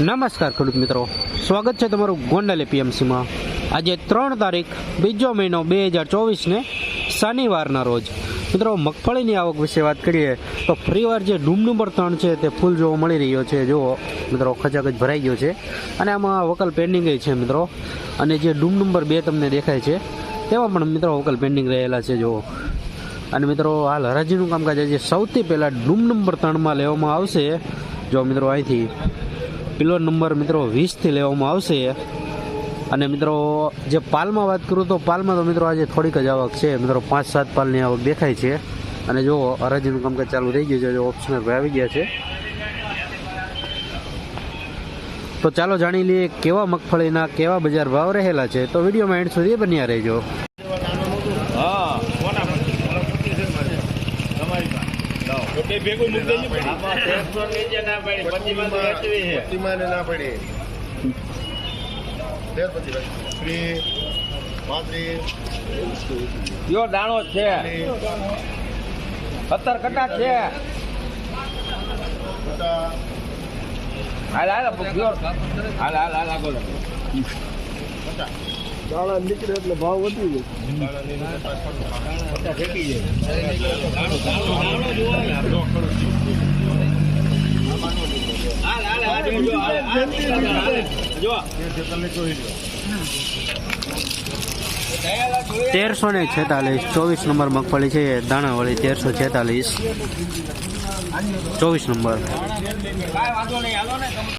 નમસ્કાર ખેડૂત મિત્રો. સ્વાગત છે તમારું ગોંડલ એપીએમસીમાં. આજે ત્રણ તારીખ, બીજો મહિનો બે હજાર ચોવીસને શનિવારના રોજ. મિત્રો, મગફળીની આવક વિશે વાત કરીએ, તો ફરીવાર જે ડૂમ નંબર ત્રણ છે તે ફૂલ જોવા મળી રહ્યો છે. જુઓ, મિત્રો, ખચાખચ ભરાઈ ગયો છે. અને આમાં વકલ પેન્ડિંગ છે, મિત્રો. અને જે ડૂમ નંબર બે તમને દેખાય છે તેમાં પણ મિત્રો વકલ પેન્ડિંગ રહેલા છે, જુઓ. અને મિત્રો, હાલ હરાજીનું કામકાજ આજે સૌથી પહેલાં ડૂમ નંબર ત્રણમાં લેવામાં આવશે. જો મિત્રો, અહીંથી પિલો નંબર મિત્રો વીસથી લેવામાં આવશે. અને મિત્રો, જે પાલમાં વાત કરું તો પાલમાં તો મિત્રો આજે થોડીક જ આવક છે. મિત્રો, પાંચ સાત પાલની આવક દેખાય છે. અને જો હરાજીનું કામકાજ ચાલુ થઈ ગયું છે, જો ઓપ્શનર ભાઈ આવી ગયા છે. તો ચાલો જાણી લઈએ કેવા મગફળીના કેવા બજાર ભાવ રહેલા છે. તો વિડીયોમાં એન્ડ સુધી બન્યા રહેજો. બે ભેગું મૂકી દેજો પ્રતિમાને ના પડી પછી ત્રીસ પાંત્રીસ યો દાણો છે સત્તર કટા છે હાલ હાલ હાલ હાલ હાલ આગળ દાણા નીકળે એટલે ભાવ વધી તેરસો ને છેતાલીસ, ચોવીસ નંબર મગફળી છે, દાણાવાળી તેરસો છેતાલીસ. ચોવીસ નંબર. વાંધો નહીં હાલો ચાલીસ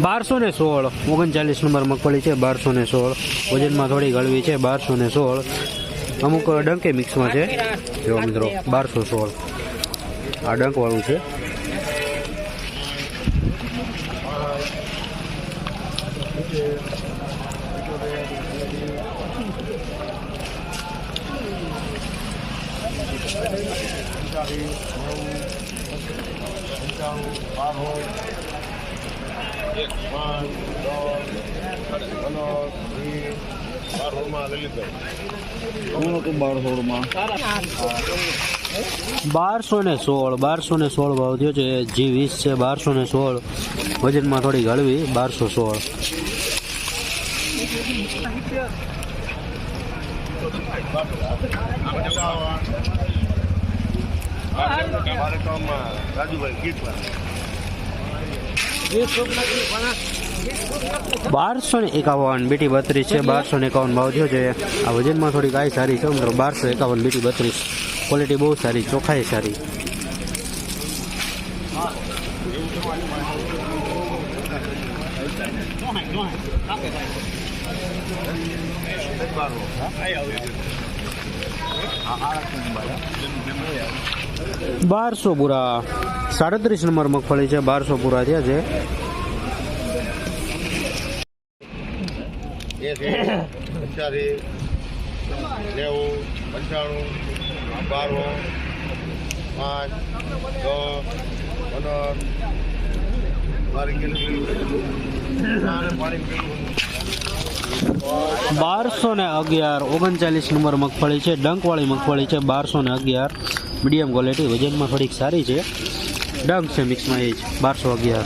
બારસો ને સોળ. ઓગણચાલીસ નંબર મગફળી છે બારસો ને સોળ. વજનમાં થોડી ગળવી છે બારસો ને સોળ. અમુક ડંકે મિક્સમાં છે. જો મિત્રો, બારસો સોળ. આ ડંકવાળું છે. પંચાણું બારો પાંચ દસ પંદર વીસ બારોમાં લલિતભાઈ બારસો ને સોળ બારસો ને સોળ ભાવ થયો છે, જી વીસ છે બારસો ને સોળ. વજનમાં થોડી હળવી, બારસો સોળ. બારસો ને એકાવન, બીટી બત્રીસ છે, બારસો ને એકાવન ભાવ થયો છે. આ વજનમાં થોડી ગાય સારી છે બારસો એકાવન, બીટી બત્રીસ. ક્વોલિટી બહુ સારી ચોખાઈ સારી. બારસો પૂરા સાડત્રીસ નંબર મગફળી છે બારસો પૂરા થયા છે નેવું, પંચાણું બારો પાંચ, છ, પંદર બારસો ને અગિયાર, ઓગણચાલીસ નંબર મગફળી છે, ડંકવાળી મગફળી છે, બારસો ને અગિયાર. મીડિયમ ક્વોલિટી વજનમાં થોડીક સારી છે. ડંક છે મિક્સમાં એ જ, બારસો અગિયાર.